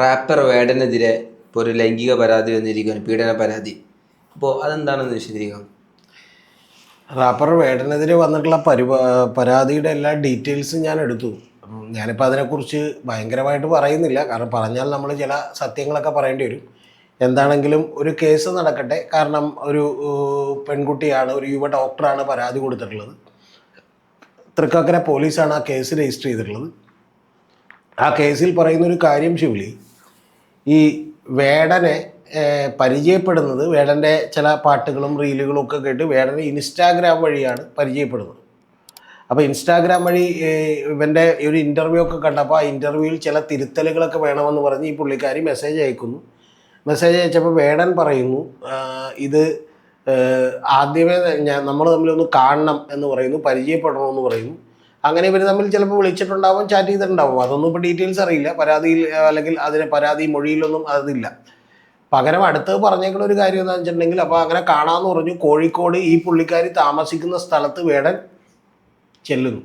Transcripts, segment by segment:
Wrapper വേടനെതിരെ ഇപ്പോൾ ഒരു ലൈംഗിക പരാതി വന്നിരിക്കുകയാണ് പീഡന പരാതി. അപ്പോൾ അതെന്താണെന്ന് വിശദീകരിക്കാം? റാപ്പർ വേടനെതിരെ വന്നിട്ടുള്ള പരിപാ പരാതിയുടെ എല്ലാ ഡീറ്റെയിൽസും ഞാൻ എടുത്തു. ഞാനിപ്പോൾ അതിനെക്കുറിച്ച് ഭയങ്കരമായിട്ട് പറയുന്നില്ല. കാരണം പറഞ്ഞാൽ നമ്മൾ ചില സത്യങ്ങളൊക്കെ പറയേണ്ടി വരും. എന്താണെങ്കിലും ഒരു കേസ് നടക്കട്ടെ. കാരണം ഒരു പെൺകുട്ടിയാണ് ഒരു യുവ ഡോക്ടറാണ് പരാതി കൊടുത്തിട്ടുള്ളത്. തൃക്കാക്കര പോലീസാണ് ആ കേസ് രജിസ്റ്റർ ചെയ്തിട്ടുള്ളത്. ആ കേസിൽ പറയുന്ന ഒരു കാര്യം ശിവലി. ഈ വേടനെ പരിചയപ്പെടുന്നത് വേടന്റെ ചില പാട്ടുകളും റീലുകളും ഒക്കെ കേട്ട് വേടനെ ഇൻസ്റ്റാഗ്രാം വഴിയാണ് പരിചയപ്പെടുന്നത്. അപ്പോൾ ഇൻസ്റ്റാഗ്രാം വഴി ഇവന്റെ ഒരു ഇന്റർവ്യൂ ഒക്കെ കണ്ടപ്പോൾ ആ ഇന്റർവ്യൂവിൽ ചില തിരുത്തലുകളൊക്കെ വേണമെന്ന് പറഞ്ഞ് ഈ പുള്ളിക്കാരി മെസ്സേജ് അയക്കുന്നു. മെസ്സേജ് അയച്ചപ്പോൾ വേടൻ പറയുന്നു ഇത് ആദ്യമേ ഞാൻ നമ്മൾ തമ്മിലൊന്ന് കാണണം എന്ന് പറയുന്നു പരിചയപ്പെടണമെന്ന് പറയുന്നു. അങ്ങനെ ഇവർ തമ്മിൽ ചിലപ്പോൾ വിളിച്ചിട്ടുണ്ടാവും ചാറ്റ് ചെയ്തിട്ടുണ്ടാവും. അതൊന്നും ഇപ്പോൾ ഡീറ്റെയിൽസ് അറിയില്ല. പരാതിയിൽ അല്ലെങ്കിൽ അതിന് പരാതി മൊഴിയിലൊന്നും അതില്ല പകരം അടുത്ത് പറഞ്ഞേക്കുന്ന ഒരു കാര്യം എന്താണെന്ന് വെച്ചിട്ടുണ്ടെങ്കിൽ അപ്പോൾ അങ്ങനെ കാണാമെന്ന് പറഞ്ഞു കോഴിക്കോട് ഈ പുള്ളിക്കാരി താമസിക്കുന്ന സ്ഥലത്ത് വേടൻ ചെല്ലുന്നു.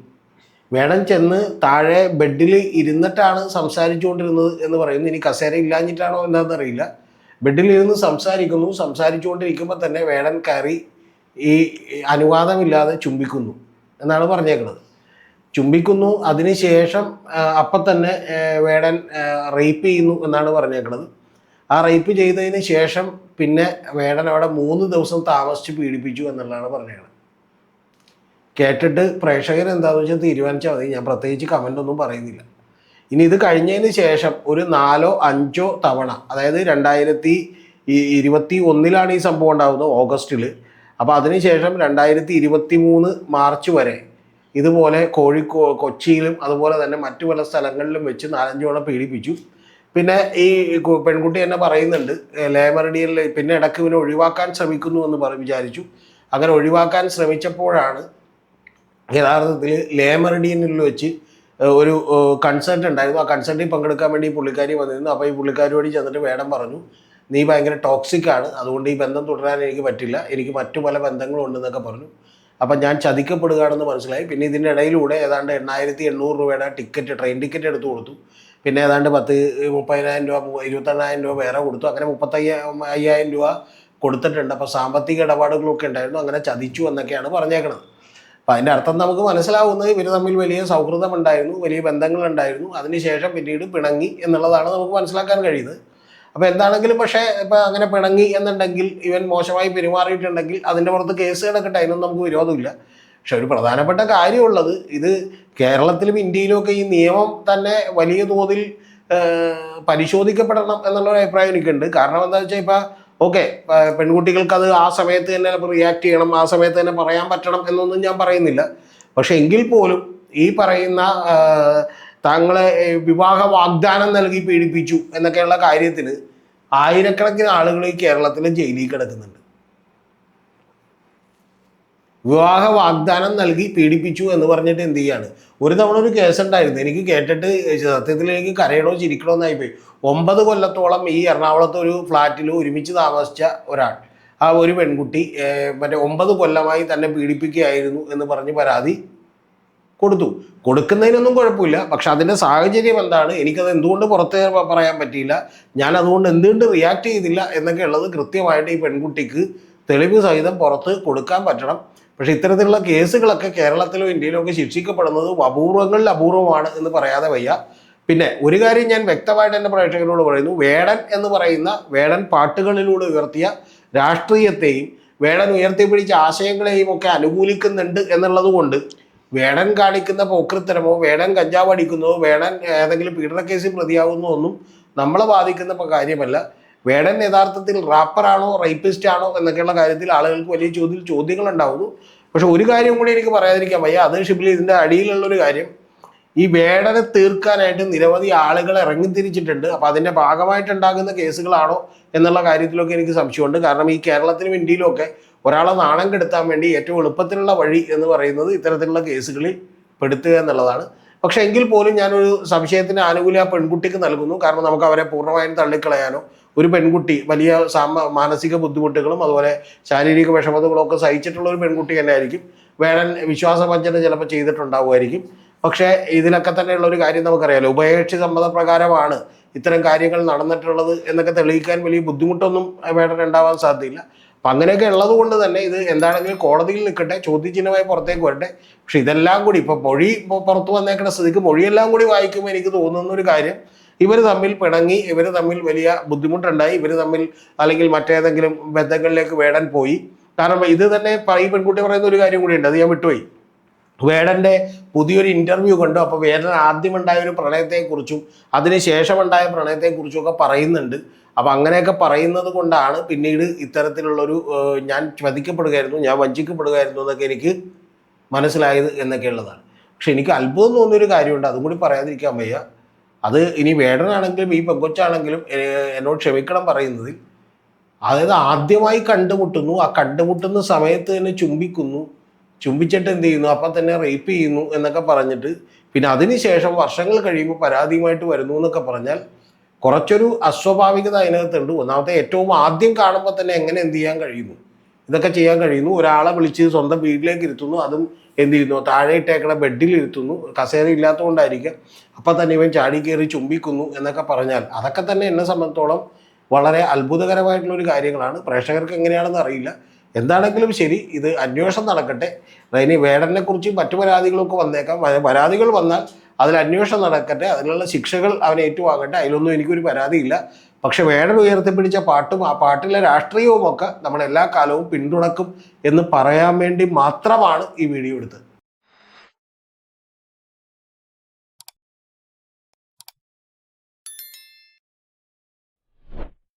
വേടൻ ചെന്ന് താഴെ ബെഡിൽ ഇരുന്നിട്ടാണ് സംസാരിച്ചുകൊണ്ടിരുന്നത് എന്ന് പറയുന്നു. ഇനി കസേര ഇല്ലാഞ്ഞിട്ടാണോ എന്താണെന്ന് അറിയില്ല. ബെഡിൽ ഇരുന്ന് സംസാരിക്കുന്നു. സംസാരിച്ചുകൊണ്ടിരിക്കുമ്പോൾ തന്നെ വേടൻ കയറി ഈ അനുവാദമില്ലാതെ ചുംബിക്കുന്നു എന്നാണ് പറഞ്ഞേക്കുന്നത്. ചുംബിക്കുന്നു. അതിനുശേഷം അപ്പം തന്നെ വേടൻ റേപ്പ് ചെയ്യുന്നു എന്നാണ് പറഞ്ഞേക്കുന്നത് ആ റേപ്പ് ചെയ്തതിന് ശേഷം പിന്നെ വേടൻ അവിടെ മൂന്ന് ദിവസം താമസിച്ച് പീഡിപ്പിച്ചു എന്നുള്ളതാണ് പറഞ്ഞേക്കുന്നത് കേട്ടിട്ട് പ്രേക്ഷകർ എന്താണെന്ന് വെച്ചാൽ തീരുമാനിച്ചാൽ മതി. ഞാൻ പ്രത്യേകിച്ച് കമന്റ് ഒന്നും പറയുന്നില്ല. ഇനി ഇത് കഴിഞ്ഞതിന് ശേഷം ഒരു നാലോ അഞ്ചോ തവണ അതായത് രണ്ടായിരത്തി ഇരുപത്തി ഒന്നിലാണ് ഈ സംഭവം ഉണ്ടാകുന്നത് ഓഗസ്റ്റിൽ അപ്പോൾ അതിനുശേഷം രണ്ടായിരത്തി ഇരുപത്തി മൂന്ന് മാർച്ച് വരെ ഇതുപോലെ കോഴിക്കോ കൊച്ചിയിലും അതുപോലെ തന്നെ മറ്റു പല സ്ഥലങ്ങളിലും വെച്ച് നാലഞ്ച് തവണ പീഡിപ്പിച്ചു. പിന്നെ ഈ പെൺകുട്ടി തന്നെ പറയുന്നുണ്ട് ലേമറഡിയിൽ പിന്നെ ഇടയ്ക്ക് ഇവനെ ഒഴിവാക്കാൻ ശ്രമിക്കുന്നു എന്ന് പറ വിചാരിച്ചു. അങ്ങനെ ഒഴിവാക്കാൻ ശ്രമിച്ചപ്പോഴാണ് യഥാർത്ഥത്തിൽ ലേമറിഡിയനിൽ വെച്ച് ഒരു കൺസേർട്ട് ഉണ്ടായിരുന്നു. ആ കൺസേർട്ടിൽ പങ്കെടുക്കാൻ വേണ്ടി ഈ പുള്ളിക്കാരി വന്നിരുന്നു. അപ്പോൾ ഈ പുള്ളിക്കാരിയോട് ചെന്നിട്ട് വേടം പറഞ്ഞു നീ ഭയങ്കര ടോക്സിക് ആണ്. അതുകൊണ്ട് ഈ ബന്ധം തുടരാൻ എനിക്ക് പറ്റില്ല. എനിക്ക് മറ്റു പല ബന്ധങ്ങളും ഉണ്ടെന്നൊക്കെ പറഞ്ഞു. അപ്പം ഞാൻ ചതിക്കപ്പെടുകയാണെന്ന് മനസ്സിലായി. പിന്നെ ഇതിന്റെ ഇടയിലൂടെ ഏതാണ്ട് എണ്ണായിരത്തി എണ്ണൂറ് രൂപയുടെ ടിക്കറ്റ് ട്രെയിൻ ടിക്കറ്റ് എടുത്തു കൊടുത്തു. പിന്നെ ഏതാണ്ട് പത്ത് മുപ്പതിനായിരം രൂപ ഇരുപത്തെണ്ണായിരം രൂപ വേറെ കൊടുത്തു. അങ്ങനെ മുപ്പത്തയ്യ അയ്യായിരം രൂപ കൊടുത്തിട്ടുണ്ട്. അപ്പോൾ സാമ്പത്തിക ഇടപാടുകളൊക്കെ ഉണ്ടായിരുന്നു. അങ്ങനെ ചതിച്ചു എന്നൊക്കെയാണ് പറഞ്ഞേക്കുന്നത് അപ്പം അതിന്റെ അർത്ഥം നമുക്ക് മനസ്സിലാവുന്നത് ഇവർ തമ്മിൽ വലിയ സൗഹൃദം ഉണ്ടായിരുന്നു വലിയ ബന്ധങ്ങളുണ്ടായിരുന്നു. അതിനുശേഷം പിന്നീട് പിണങ്ങി എന്നുള്ളതാണ് നമുക്ക് മനസ്സിലാക്കാൻ കഴിയുന്നത്. അപ്പോൾ എന്താണെങ്കിലും പക്ഷേ ഇപ്പം അങ്ങനെ പിണങ്ങി എന്നുണ്ടെങ്കിൽ ഇവൻ മോശമായി പെരുമാറിയിട്ടുണ്ടെങ്കിൽ അതിന്റെ പുറത്ത് കേസ് കിടക്കട്ടെ അതിനൊന്നും നമുക്ക് വിരോധമില്ല. പക്ഷെ ഒരു പ്രധാനപ്പെട്ട കാര്യമുള്ളത് ഇത് കേരളത്തിലും ഇന്ത്യയിലും ഒക്കെ ഈ നിയമം തന്നെ വലിയ തോതിൽ പരിശോധിക്കപ്പെടണം എന്നുള്ള ഒരു അഭിപ്രായം എനിക്കുണ്ട്. കാരണം എന്താ വെച്ചാൽ ഇപ്പം ഓക്കെ പെൺകുട്ടികൾക്ക് അത് ആ സമയത്ത് തന്നെ റിയാക്ട് ചെയ്യണം ആ സമയത്ത് തന്നെ പറയാൻ പറ്റണം എന്നൊന്നും ഞാൻ പറയുന്നില്ല. പക്ഷെ എങ്കിൽ പോലും ഈ പറയുന്ന ആ, താങ്കളെ വിവാഹ വാഗ്ദാനം നൽകി പീഡിപ്പിച്ചു എന്നൊക്കെയുള്ള കാര്യത്തിൽ ആയിരക്കണക്കിന് ആളുകൾ ഈ കേരളത്തിൽ ജയിലിൽ കിടക്കുന്നുണ്ട്. വിവാഹ വാഗ്ദാനം നൽകി പീഡിപ്പിച്ചു എന്ന് പറഞ്ഞിട്ട് എന്ത് ചെയ്യാണ്? ഒരു തവണ ഒരു കേസ് ഉണ്ടായിരുന്നു എനിക്ക് കേട്ടിട്ട് സത്യത്തിൽ എനിക്ക് കരയണോ ചിരിക്കണോ എന്നായിപ്പോയി ഒമ്പത് കൊല്ലത്തോളം ഈ എറണാകുളത്തെ ഒരു ഫ്ലാറ്റിൽ ഒരുമിച്ച് താമസിച്ച ഒരാൾ. ആ ഒരു പെൺകുട്ടി മറ്റേ ഒമ്പത് കൊല്ലമായി തന്നെ പീഡിപ്പിക്കുകയായിരുന്നു എന്ന് പറഞ്ഞ് പരാതി കൊടുത്തു. കൊടുക്കുന്നതിനൊന്നും കുഴപ്പമില്ല. പക്ഷെ അതിന്റെ സാഹചര്യം എന്താണ്? എനിക്കത് എന്തുകൊണ്ട് പുറത്ത് പറയാൻ പറ്റിയില്ല. ഞാൻ അതുകൊണ്ട് എന്തുകൊണ്ട് റിയാക്ട് ചെയ്തില്ല എന്നൊക്കെ ഉള്ളത് കൃത്യമായിട്ട് ഈ പെൺകുട്ടിക്ക് തെളിവ് സഹിതം പുറത്ത് കൊടുക്കാൻ പറ്റണം. പക്ഷെ ഇത്തരത്തിലുള്ള കേസുകളൊക്കെ കേരളത്തിലോ ഇന്ത്യയിലോ ഒക്കെ ശിക്ഷിക്കപ്പെടുന്നത് അപൂർവങ്ങളിൽ അപൂർവമാണ് എന്ന് പറയാതെ വയ്യ. പിന്നെ ഒരു കാര്യം ഞാൻ വ്യക്തമായിട്ട് എന്റെ പ്രേക്ഷകരോട് പറയുന്നു. വേടൻ എന്ന് പറയുന്ന വേടൻ പാട്ടുകളിലൂടെ ഉയർത്തിയ രാഷ്ട്രീയത്തെയും വേടൻ ഉയർത്തിപ്പിടിച്ച ആശയങ്ങളെയും ഒക്കെ അനുകൂലിക്കുന്നുണ്ട് എന്നുള്ളത് കൊണ്ട് വേടൻ കാണിക്കുന്ന പോക്കൃത്തരമോ വേടൻ കഞ്ചാവ് അടിക്കുന്നതോ? വേടൻ ഏതെങ്കിലും പീഡന കേസിൽ പ്രതിയാകുന്നതോ ഒന്നും നമ്മളെ ബാധിക്കുന്ന കാര്യമല്ല. വേടൻ യഥാർത്ഥത്തിൽ റാപ്പറാണോ റേപ്പിസ്റ്റ് ആണോ എന്നൊക്കെയുള്ള കാര്യത്തിൽ ആളുകൾക്ക് വലിയ ചോദ്യം ചോദ്യങ്ങൾ ഉണ്ടാവുന്നു പക്ഷെ ഒരു കാര്യം കൂടി എനിക്ക് പറയാതിരിക്കാൻ വയ്യ. അത് ഷിബിലി ഇതിന്റെ അടിയിലുള്ള ഒരു കാര്യം. ഈ വേടനെ തീർക്കാനായിട്ട് നിരവധി ആളുകൾ ഇറങ്ങിത്തിരിച്ചിട്ടുണ്ട്. അപ്പോൾ അതിന്റെ ഭാഗമായിട്ടുണ്ടാകുന്ന കേസുകളാണോ എന്നുള്ള കാര്യത്തിലൊക്കെ എനിക്ക് സംശയമുണ്ട്. കാരണം ഈ കേരളത്തിലും ഇന്ത്യയിലും ഒക്കെ ഒരാളെ നാണം കെടുത്താൻ വേണ്ടി ഏറ്റവും എളുപ്പത്തിലുള്ള വഴി എന്ന് പറയുന്നത് ഇത്തരത്തിലുള്ള കേസുകളിൽ പെടുത്തുക എന്നുള്ളതാണ്. പക്ഷെ എങ്കിൽ പോലും ഞാനൊരു സംശയത്തിന് ആനുകൂല്യം ആ പെൺകുട്ടിക്ക് നൽകുന്നു. കാരണം നമുക്ക് അവരെ പൂർണമായും തള്ളിക്കളയാനോ ഒരു പെൺകുട്ടി വലിയ സാമ മാനസിക ബുദ്ധിമുട്ടുകളും അതുപോലെ ശാരീരിക വിഷമതകളും ഒക്കെ സഹിച്ചിട്ടുള്ള ഒരു പെൺകുട്ടി തന്നെ ആയിരിക്കും വേണൻ വിശ്വാസവഞ്ചന ചിലപ്പോൾ ചെയ്തിട്ടുണ്ടാവുമായിരിക്കും. പക്ഷേ ഇതിലൊക്കെ തന്നെയുള്ള ഒരു കാര്യം നമുക്കറിയാലോ. ഉഭയകക്ഷി സമ്മതപ്രകാരമാണ് ഇത്തരം കാര്യങ്ങൾ നടന്നിട്ടുള്ളത് എന്നൊക്കെ തെളിയിക്കാൻ വലിയ ബുദ്ധിമുട്ടൊന്നും വേടൻ ഉണ്ടാവാൻ സാധ്യതയില്ല. അപ്പം അങ്ങനെയൊക്കെ ഉള്ളത് കൊണ്ട് തന്നെ ഇത് എന്താണെങ്കിലും കോടതിയിൽ നിൽക്കട്ടെ ചോദ്യചിഹ്നമായി പുറത്തേക്ക് വരട്ടെ. പക്ഷെ ഇതെല്ലാം കൂടി ഇപ്പോൾ മൊഴി പുറത്ത് വന്നേക്കുന്ന സ്ഥിതിക്ക് മൊഴിയെല്ലാം കൂടി വായിക്കുമ്പോൾ എനിക്ക് തോന്നുന്ന ഒരു കാര്യം ഇവർ തമ്മിൽ പിണങ്ങി ഇവർ തമ്മിൽ വലിയ ബുദ്ധിമുട്ടുണ്ടായി ഇവർ തമ്മിൽ അല്ലെങ്കിൽ മറ്റേതെങ്കിലും ബന്ധങ്ങളിലേക്ക് വേടാൻ പോയി. കാരണം ഇത് തന്നെ ഈ പെൺകുട്ടി പറയുന്ന ഒരു കാര്യം കൂടി ഉണ്ട്. അത് ഞാൻ വിട്ടുപോയി. വേടന്റെ പുതിയൊരു ഇന്റർവ്യൂ കണ്ടു. അപ്പോൾ വേടൻ ആദ്യമുണ്ടായ ഒരു പ്രണയത്തെക്കുറിച്ചും അതിനുശേഷമുണ്ടായ പ്രണയത്തെക്കുറിച്ചും ഒക്കെ പറയുന്നുണ്ട്. അപ്പം അങ്ങനെയൊക്കെ പറയുന്നത് കൊണ്ടാണ് പിന്നീട് ഇത്തരത്തിലുള്ളൊരു ഞാൻ ചതിക്കപ്പെടുകയായിരുന്നു ഞാൻ വഞ്ചിക്കപ്പെടുകയായിരുന്നു എന്നൊക്കെ എനിക്ക് മനസ്സിലായത് എന്നൊക്കെ ഉള്ളതാണ്. പക്ഷെ എനിക്ക് അത്ഭുതം തോന്നിയൊരു കാര്യമുണ്ട് അതും കൂടി പറയാതിരിക്കാൻ വയ്യ. അത് ഇനി വേടനാണെങ്കിലും ഈ പെങ്കൊച്ചാണെങ്കിലും എന്നോട് ക്ഷമിക്കണം പറയുന്നതിൽ. അതായത് ആദ്യമായി കണ്ടുമുട്ടുന്നു ആ കണ്ടുമുട്ടുന്ന സമയത്ത് തന്നെ ചുംബിക്കുന്നു. ചുംബിച്ചിട്ട് എന്ത് ചെയ്യുന്നു? അപ്പം തന്നെ റേപ്പ് ചെയ്യുന്നു എന്നൊക്കെ പറഞ്ഞിട്ട് പിന്നെ അതിനുശേഷം വർഷങ്ങൾ കഴിയുമ്പോൾ പരാതിയുമായിട്ട് വരുന്നു എന്നൊക്കെ പറഞ്ഞാൽ കുറച്ചൊരു അസ്വാഭാവികത അതിനകത്തുണ്ട്. ഒന്നാമത്തെ ഏറ്റവും ആദ്യം കാണുമ്പോൾ തന്നെ എങ്ങനെ എന്ത് ചെയ്യാൻ കഴിയുന്നു? ഇതൊക്കെ ചെയ്യാൻ കഴിയുന്നു. ഒരാളെ വിളിച്ച് സ്വന്തം വീട്ടിലേക്ക് ഇരുത്തുന്നു. അതും എന്ത് ചെയ്യുന്നു? താഴെ ഇട്ടേക്കണ ബെഡിൽ ഇരുത്തുന്നു. കസേര ഇല്ലാത്തതുകൊണ്ടായിരിക്കാം അപ്പം തന്നെ ഇവൻ ചാടി കയറി ചുംബിക്കുന്നു എന്നൊക്കെ പറഞ്ഞാൽ അതൊക്കെ തന്നെ എന്നെ സംബന്ധിച്ചോളം വളരെ അത്ഭുതകരമായിട്ടുള്ള ഒരു കാര്യങ്ങളാണ്. പ്രേക്ഷകർക്ക് എങ്ങനെയാണെന്ന് അറിയില്ല. എന്താണെങ്കിലും ശരി ഇത് അന്വേഷണം നടക്കട്ടെ. ഇനി വേടനെ കുറിച്ച് മറ്റു പരാതികളൊക്കെ വന്നേക്കാം. പരാതികൾ വന്നാൽ അതിൽ അന്വേഷണം നടക്കട്ടെ. അതിനുള്ള ശിക്ഷകൾ അവൻ ഏറ്റുവാങ്ങട്ടെ. അതിലൊന്നും എനിക്കൊരു പരാതിയില്ല. പക്ഷെ വേടൻ ഉയർത്തിപ്പിടിച്ച പാട്ടും ആ പാട്ടിലെ രാഷ്ട്രീയവും ഒക്കെ നമ്മൾ എല്ലാ കാലവും പിന്തുണക്കും എന്ന് പറയാൻ വേണ്ടി മാത്രമാണ് ഈ വീഡിയോ എടുത്തത്.